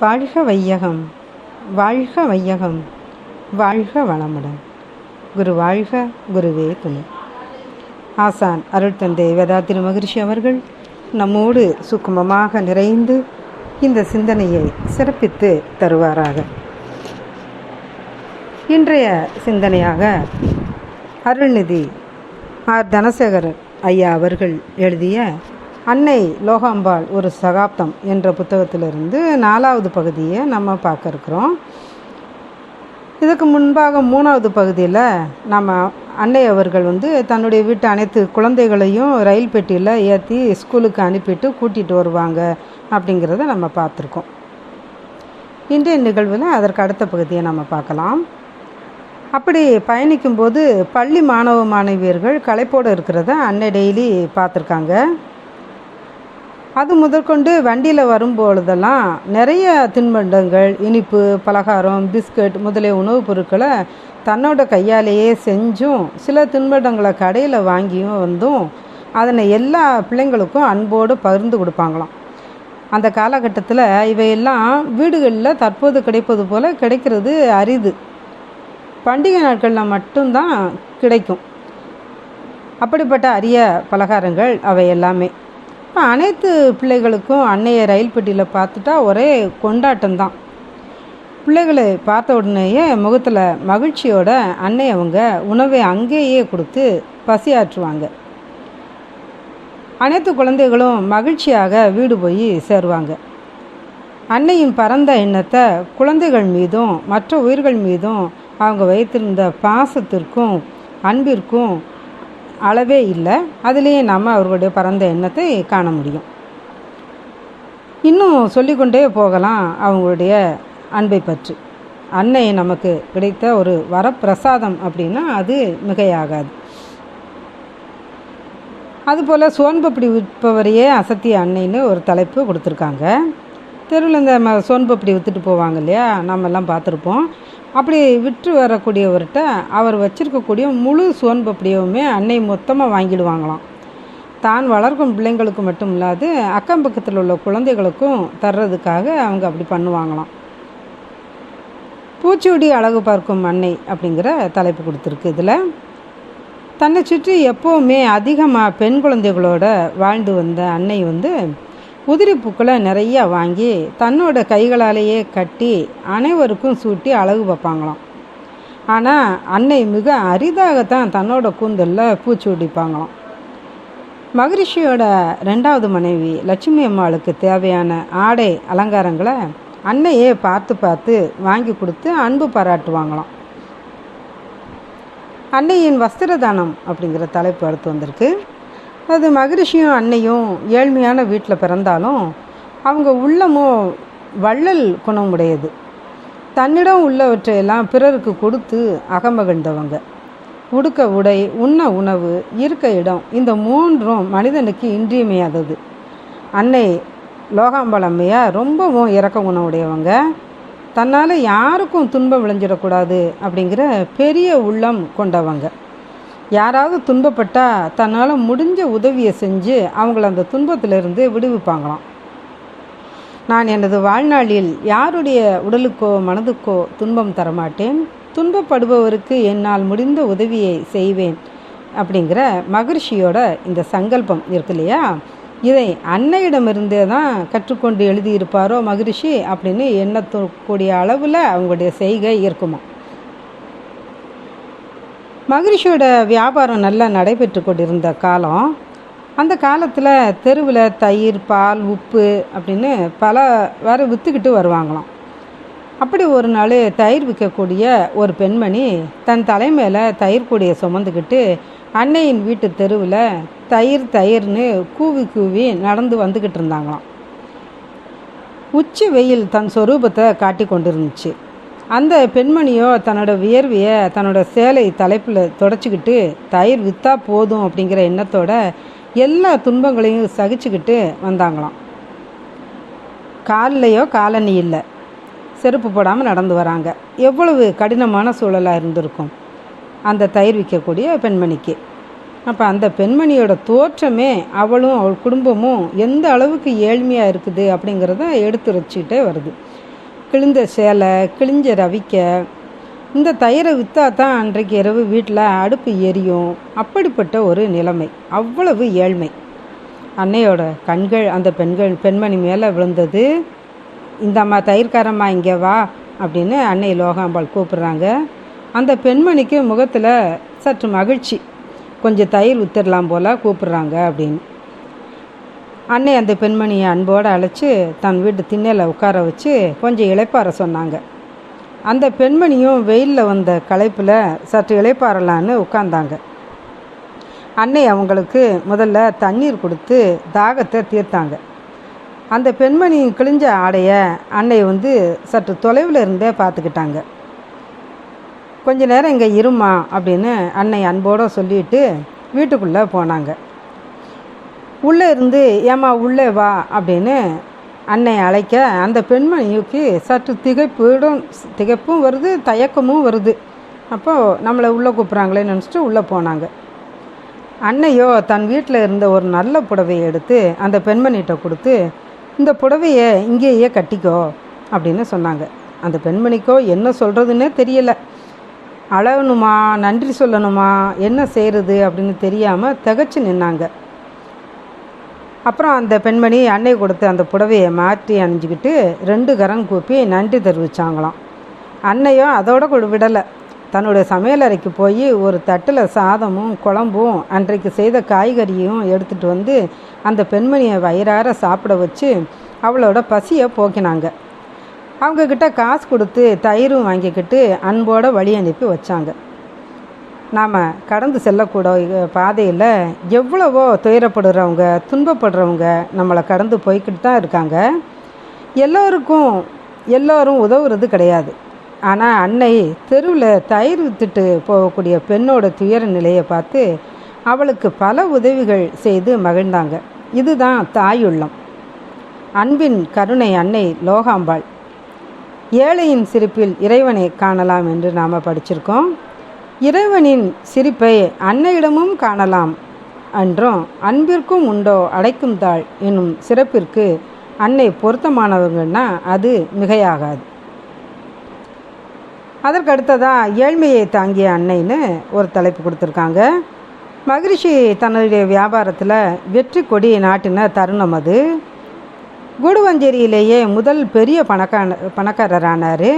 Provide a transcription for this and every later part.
வாழ்க வையகம் வாழ்க வையகம் வாழ்க வளமுடன். குரு வாழ்க குருவே துணை. ஆசான் அருள் தந்தை வேதாத்திரி மகிழ்ச்சி அவர்கள் நம்மோடு சுக்குமமாக நிறைந்து இந்த சிந்தனையை சிறப்பித்து தருவாராக. இன்றைய சிந்தனையாக அருள்நிதி ஆர் தனசேகரன் ஐயா அவர்கள் எழுதிய அன்னை லோகாம்பாள் ஒரு சகாப்தம் என்ற புத்தகத்திலிருந்து நாலாவது பகுதியை நம்ம பார்க்க இருக்கிறோம். இதுக்கு முன்பாக மூணாவது பகுதியில் நம்ம அன்னை அவர்கள் வந்து தன்னுடைய வீட்டு அனைத்து குழந்தைகளையும் ரயில் பெட்டியில் ஏற்றி ஸ்கூலுக்கு அனுப்பிட்டு கூட்டிகிட்டு வருவாங்க அப்படிங்கிறத நம்ம பார்த்துருக்கோம். இன்றைய நிகழ்வில் அதற்கு அடுத்த பகுதியை நம்ம பார்க்கலாம். அப்படி பயணிக்கும்போது பள்ளி மாணவ மாணவியர்கள் களைப்போடு இருக்கிறத அன்னை டெய்லி பார்த்துருக்காங்க. அது முதற்கொண்டு வண்டியில் வரும்பொழுதெல்லாம் நிறைய தின்பண்டங்கள் இனிப்பு பலகாரம் பிஸ்கட் முதலிய உணவுப் பொருட்களை தன்னோட கையாலேயே செஞ்சும் சில தின்பண்டங்களை கடையில் வாங்கியும் வந்தும் அதனை எல்லா பிள்ளைங்களுக்கும் அன்போடு பகிர்ந்து கொடுப்பாங்களாம். அந்த காலகட்டத்தில் இவையெல்லாம் வீடுகளில் தற்போது கிடைப்பது போல் கிடைக்கிறது அரிது. பண்டிகை நாட்களில் மட்டும்தான் கிடைக்கும். அப்படிப்பட்ட அரிய பலகாரங்கள் அவை எல்லாமே. அனைத்து பிள்ளைகளுக்கும் அன்னைய ரயில் பெட்டியில் பார்த்துட்டா ஒரே கொண்டாட்டம்தான். பிள்ளைகளை பார்த்த உடனேயே முகத்தில் மகிழ்ச்சியோட அன்னை அவங்க உணவை அங்கேயே கொடுத்து பசியாற்றுவாங்க. அனைத்து குழந்தைகளும் மகிழ்ச்சியாக வீடு போய் சேருவாங்க. அன்னையின் பரந்த எண்ணத்தை குழந்தைகள் மீதும் மற்ற உயிர்கள் மீதும் அவங்க வைத்திருந்த பாசத்திற்கும் அன்பிற்கும் அளவே இல்லை. அதுலேயே நம்ம அவர்களுடைய பரந்த எண்ணத்தை காண முடியும். இன்னும் சொல்லிக்கொண்டே போகலாம் அவங்களுடைய அன்பை பற்றி. அன்னை நமக்கு கிடைத்த ஒரு வரப்பிரசாதம் அப்படின்னா அது மிகையாகாது. அதுபோல் சோன்பப்படி விற்பவரையே அசத்திய அன்னைன்னு ஒரு தலைப்பு கொடுத்துருக்காங்க. தெருவில் இந்த ம சோன்பப்படி விற்றுட்டு போவாங்க இல்லையா? நம்மெல்லாம் பார்த்துருப்போம். அப்படி விற்று வரக்கூடியவர்கிட்ட அவர் வச்சுருக்கக்கூடிய முழு சோன்பப்படியுமே அன்னை மொத்தமாக வாங்கிடுவாங்களாம். தான் வளர்க்கும் பிள்ளைங்களுக்கு மட்டும் இல்லாது அக்கம் பக்கத்தில் உள்ள குழந்தைகளுக்கும் தர்றதுக்காக அவங்க அப்படி பண்ணுவாங்களாம். பூச்சியுடி அழகு பார்க்கும் அன்னை அப்படிங்கிற தலைப்பு கொடுத்துருக்கு இதில். தன்னை சுற்றி எப்போவுமே அதிகமாக பெண் குழந்தைகளோட வாழ்ந்து வந்த அன்னை வந்து உதிரி பூக்களை நிறையா வாங்கி தன்னோட கைகளாலேயே கட்டி அனைவருக்கும் சூட்டி அழகு பார்ப்பாங்களாம் ஆனால் அன்னை மிக அரிதாகத்தான் தன்னோட கூந்தலில் பூச்சி உடிப்பாங்களாம். மகரிஷியோட ரெண்டாவது மனைவி லட்சுமி அம்மாளுக்கு தேவையான ஆடை அலங்காரங்களை அன்னையே பார்த்து பார்த்து வாங்கி கொடுத்து அன்பு பாராட்டுவாங்களாம். அன்னையின் வஸ்திரதானம் அப்படிங்கிற தலைப்பு அடுத்து வந்திருக்கு. அது மகரிஷியும் அன்னையும் ஏழ்மையான வீட்டில் பிறந்தாலும் அவங்க உள்ளமோ வள்ளல் குணம் உடையது தன்னிடம் உள்ளவற்றையெல்லாம் பிறருக்கு கொடுத்து அகமகிழ்ந்தவங்க உடுக்க உடை உண்ண உணவு இருக்க இடம் இந்த மூன்றும் மனிதனுக்கு இன்றியமையாதது. அன்னை லோகாம்பலம்மையா ரொம்பவும் இறக்க குணம் உடையவங்க தன்னால் யாருக்கும் துன்பம் விளைஞ்சிடக்கூடாது அப்படிங்கிற பெரிய உள்ளம் கொண்டவங்க. யாராவது துன்பப்பட்டால் தன்னால் முடிஞ்ச உதவியை செஞ்சு அவங்கள அந்த துன்பத்திலிருந்து விடுவிப்பாங்களாம். நான் எனது வாழ்நாளில் யாருடைய உடலுக்கோ மனதுக்கோ துன்பம் தரமாட்டேன். துன்பப்படுபவருக்கு என்னால் முடிந்த உதவியை செய்வேன் அப்படிங்கிற மகர்ஷியோட இந்த சங்கல்பம் இருக்கு இல்லையா? இதை அன்னையிடமிருந்தே தான் கற்றுக்கொண்டு எழுதியிருப்பாரோ மகரிஷி அப்படின்னு எண்ணக்கூடிய அளவில் அவங்களுடைய செய்கை இருக்குமா மகரிஷியோட வியாபாரம் நல்லா நடைபெற்று கொண்டிருந்த காலம். அந்த காலத்தில் தெருவில் தயிர் பால் உப்பு அப்படின்னு பல வேறு விற்றுக்கிட்டு வருவாங்களாம். அப்படி ஒரு நாள் தயிர் விற்கக்கூடிய ஒரு பெண்மணி தன் தலைமையில் தயிர் கூடையை சுமந்துக்கிட்டு அன்னையின் வீட்டு தெருவில் தயிர் தயிர்னு கூவி கூவி நடந்து வந்துக்கிட்டு இருந்தாங்களாம். உச்சி வெயில் தன் சொரூபத்தை காட்டி கொண்டிருந்துச்சு. அந்த பெண்மணியோ தன்னோட வியர்வையை தன்னோட சேலை தலைப்பில் தொடச்சிக்கிட்டு தயிர் விற்றா போதும் அப்படிங்கிற எண்ணத்தோட எல்லா துன்பங்களையும் சகிச்சுக்கிட்டு வந்தாங்களாம். காலிலையோ காலணி இல்லை. செருப்பு போடாமல் நடந்து வராங்க. எவ்வளவு கடினமான சூழலாக இருந்திருக்கும் அந்த தயிர் விற்கக்கூடிய பெண்மணிக்கு. அப்போ அந்த பெண்மணியோட தோற்றமே அவளும் அவள் குடும்பமும் எந்த அளவுக்கு ஏழ்மையாக இருக்குது அப்படிங்கிறத எடுத்து வச்சுக்கிட்டே வருது. கிழிந்த சேலை கிழிஞ்ச ரவிக்க. இந்த தயிரை விற்றா தான் அன்றைக்கு இரவு வீட்டில் அடுப்பு எரியும். அப்படிப்பட்ட ஒரு நிலைமை. அவ்வளவு ஏழ்மை. அன்னையோட கண்கள் அந்த பெண்கள் பெண்மணி மேலே விழுந்தது. இந்த அம்மா தயிர்காரம்மா இங்கே வா அப்படின்னு அன்னை லோகாம்பாள் கூப்பிட்றாங்க. அந்த பெண்மணிக்கு முகத்தில் சற்று மகிழ்ச்சி. கொஞ்சம் தயிர் வித்துடலாம் போல் கூப்பிட்றாங்க அப்படின்னு. அன்னை அந்த பெண்மணியை அன்போடு அழைச்சி தன் வீட்டு திண்ணையில் உட்கார வச்சு கொஞ்சம் இழைப்பார சொன்னாங்க. அந்த பெண்மணியும் வெயிலில் வந்த களைப்பில் சற்று இழைப்பாரலான்னு உட்காந்தாங்க அன்னை அவங்களுக்கு முதல்ல தண்ணீர் கொடுத்து தாகத்தை தீர்த்தாங்க. அந்த பெண்மணி கிழிஞ்ச ஆடைய அன்னை வந்து சற்று தொலைவில் இருந்தே பார்த்துக்கிட்டாங்க. கொஞ்ச நேரம் இங்கே இருமா அப்படின்னு அன்னை அன்போடு சொல்லிட்டு வீட்டுக்குள்ளே போனாங்க. உள்ளே இருந்து ஏமா உள்ளே வா அப்படின்னு அன்னை அழைக்க அந்த பெண்மணிக்கு சற்று திகைப்பிடும் திகைப்பும் வருது தயக்கமும் வருது. அப்போது நம்மளை உள்ளே கூப்பிட்றாங்களேன்னு நினச்சிட்டு உள்ளே போனாங்க. அன்னையோ தன் வீட்டில் இருந்த ஒரு நல்ல புடவையை எடுத்து அந்த பெண்மணிகிட்ட கொடுத்து இந்த புடவையை இங்கேயே கட்டிக்கோ அப்படின்னு சொன்னாங்க. அந்த பெண்மணிக்கோ என்ன சொல்கிறதுன்னே தெரியலை. அழகணுமா நன்றி சொல்லணுமா என்ன செய்கிறது அப்படின்னு தெரியாமல் திகச்சு நின்னாங்க. அப்புறம் அந்த பெண்மணி அன்னை கொடுத்த அந்த புடவையை மாற்றி அணிஞ்சிக்கிட்டு ரெண்டு கரம் கூப்பி நன்றி தெரிவித்தாங்களாம் அன்னையும் அதோட கூட விடலை. தன்னுடைய சமையலறைக்கு போய் ஒரு தட்டில் சாதமும் குழம்பும் அன்றைக்கு செய்த காய்கறியும் எடுத்துகிட்டு வந்து அந்த பெண்மணியை வயிறார சாப்பிட வச்சு அவளோட பசியை போக்கினாங்க. அவங்கக்கிட்ட காசு கொடுத்து தயிரும் வாங்கிக்கிட்டு அன்போடு வழி அனுப்பி வச்சாங்க. நாம் கடந்து செல்லக்கூடிய பாதையில் எவ்வளவோ துயரப்படுறவங்க துன்பப்படுறவங்க நம்மளை கடந்து போய்கிட்டு தான் இருக்காங்க. எல்லோருக்கும் எல்லோரும் உதவுறது கிடையாது. ஆனால் அன்னை தெருவில் தயிர் வித்துட்டு போகக்கூடிய பெண்ணோட துயர நிலையை பார்த்து அவளுக்கு பல உதவிகள் செய்து மகிழ்ந்தாங்க. இதுதான் தாயுள்ளம். அன்பின் கருணை அன்னை லோகாம்பாள். ஏழையின் சிரிப்பில் இறைவனை காணலாம் என்று நாம் படிச்சிருக்கோம். இறைவனின் சிரிப்பை அன்னையிடமும் காணலாம் என்றும் அன்பிற்கும் உண்டோ அடைக்கும் தாள் என்னும் சிறப்பிற்கு அன்னை பொருத்தமானவங்கன்னா அது மிகையாகாது. அதற்கடுத்ததாக ஏழ்மையை தாங்கிய அன்னைன்னு ஒரு தலைப்பு கொடுத்துருக்காங்க. மகிழ்ச்சி தன்னுடைய வியாபாரத்தில் வெற்றி கொடி நாட்டின தருணம் அது. குடுவஞ்சேரியிலேயே முதல் பெரிய பணக்கார பணக்காரரானார்.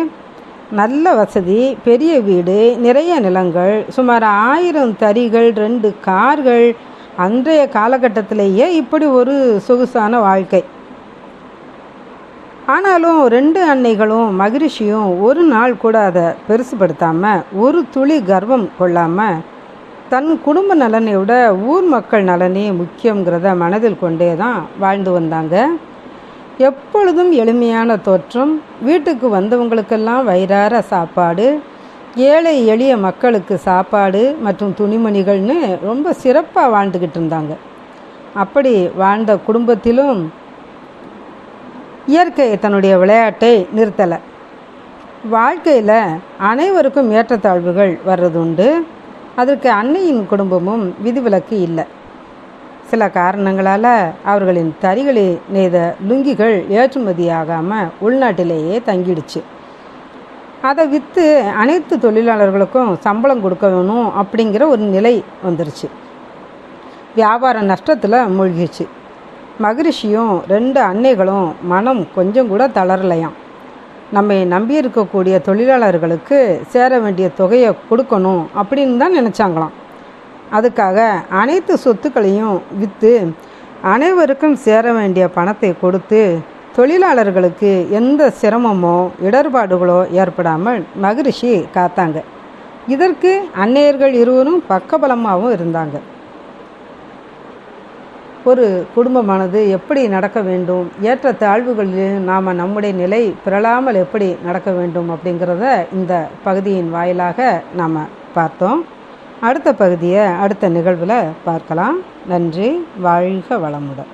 நல்ல வசதி பெரிய வீடு நிறைய நிலங்கள் சுமார் ஆயிரம் தறிகள் ரெண்டு கார்கள். அன்றைய காலகட்டத்திலேயே இப்படி ஒரு சொகுசான வாழ்க்கை. ஆனாலும் ரெண்டு அன்னைகளும் மகிழ்ச்சியும் ஒரு நாள் கூட அதை பெருசுப்படுத்தாமல் ஒரு துளி கர்வம் கொள்ளாமல் தன் குடும்ப நலனை விட ஊர் மக்கள் நலனே முக்கியங்கிறத மனதில் கொண்டே தான் வாழ்ந்து வந்தாங்க. எப்பொழுதும் எளிமையான தோற்றம் வீட்டுக்கு வந்தவங்களுக்கெல்லாம் வயிறார சாப்பாடு ஏழை எளிய மக்களுக்கு சாப்பாடு மற்றும் துணிமணிகள்னு ரொம்ப சிறப்பாக வாழ்ந்துக்கிட்டு இருந்தாங்க. அப்படி வாழ்ந்த குடும்பத்திலும் இயற்கை தன்னுடைய விளையாட்டை நிறுத்தலை. வாழ்க்கையில் அனைவருக்கும் ஏற்றத்தாழ்வுகள் வர்றதுண்டு. அதற்கு அன்னையின் குடும்பமும் விதிவிலக்கு இல்லை. சில காரணங்களால் அவர்களின் தறிகளை நெய்த லுங்கிகள் ஏற்றுமதியாகாமல் உள்நாட்டிலேயே தங்கிடுச்சு. அதை விற்று அனைத்து தொழிலாளர்களுக்கும் சம்பளம் கொடுக்கணும் அப்படிங்கிற ஒரு நிலை வந்துருச்சு. வியாபார நஷ்டத்தில் மூழ்கிச்சு மகிழ்ச்சியும் ரெண்டு அன்னைகளும் மனம் கொஞ்சம் கூட தளரலையாம். நம்மை நம்பி இருக்கக்கூடிய தொழிலாளர்களுக்கு சேர வேண்டிய தொகையை கொடுக்கணும் அப்படின்னு தான் நினச்சாங்களாம். அதுக்காக அனைத்து சொத்துக்களையும் விற்று அனைவருக்கும் சேர வேண்டிய பணத்தை கொடுத்து தொழிலாளர்களுக்கு எந்த சிரமமோ இடர்பாடுகளோ ஏற்படாமல் மகரிஷி காத்தாங்க. இதற்கு அன்னையர்கள் இருவரும் பக்கபலமாகவும் இருந்தாங்க. ஒரு குடும்பமானது எப்படி நடக்க வேண்டும் ஏற்ற தாழ்வுகளிலும் நாம் நம்முடைய நிலை பிறழாமல் எப்படி நடக்க வேண்டும் அப்படிங்கிறத இந்த பகுதியின் வாயிலாக நாம் பார்த்தோம். அடுத்த பகுதியை அடுத்த நிகழ்வில் பார்க்கலாம். நன்றி வாழ்க வளமுடன்.